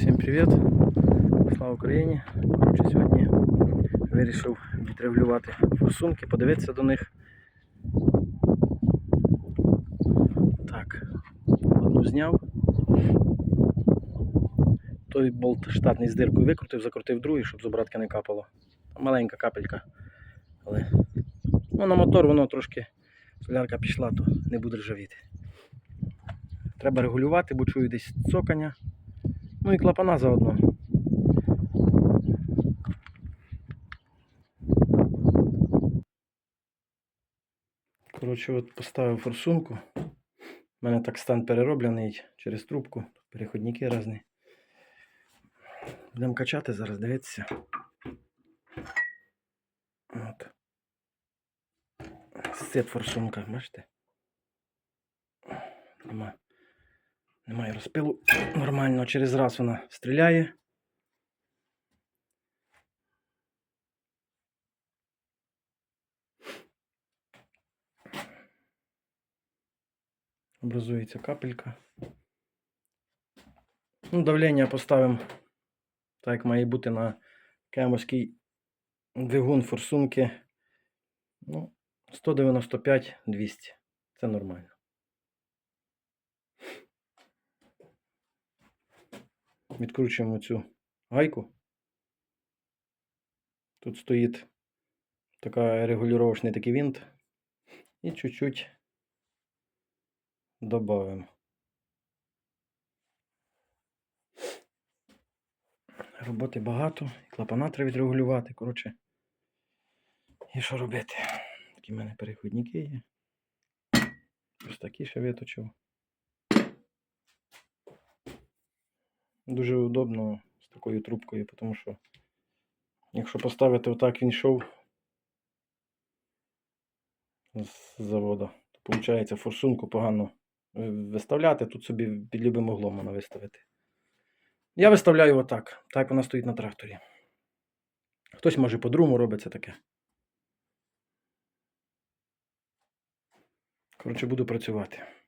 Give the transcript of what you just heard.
Всім привіт! Слава Україні! Коротше, сьогодні вирішив відрегулювати форсунки, подивитися до них. Так, одну зняв. Той болт штатний з диркою викрутив, закрутив другий, щоб з не капало. Маленька капелька. Але ну, на мотор воно трошки солярка пішла, то не буде ржавіти. Треба регулювати, бо чую десь цокання. Ну і клапана заодно. Коротше, от поставив форсунку. У мене так стан перероблений через трубку. Переходники різні. Будемо качати зараз, дивитися. От. Сцеп форсунка, бачите? Нема. Немає розпилу. Нормально, через раз вона стріляє. Образується капелька. Ну, давлення поставимо так, як має бути на кемовський двигун форсунки. Ну, 195-200. Це нормально. Відкручуємо цю гайку. Тут стоїть така регулювачний такий винт. І чуть-чуть додаємо. Роботи багато, клапана треба відрегулювати. Коротше, і що робити? Такі в мене переходники є. Ось такі ще виточив. Дуже удобно з такою трубкою, тому що якщо поставити отак він йшов з завода, то виходить форсунку погано е, виставляти, тут собі під любим углом можна виставити. Я виставляю отак, так вона стоїть на тракторі. Хтось може по-другому робить це таке. Коротше, буду працювати.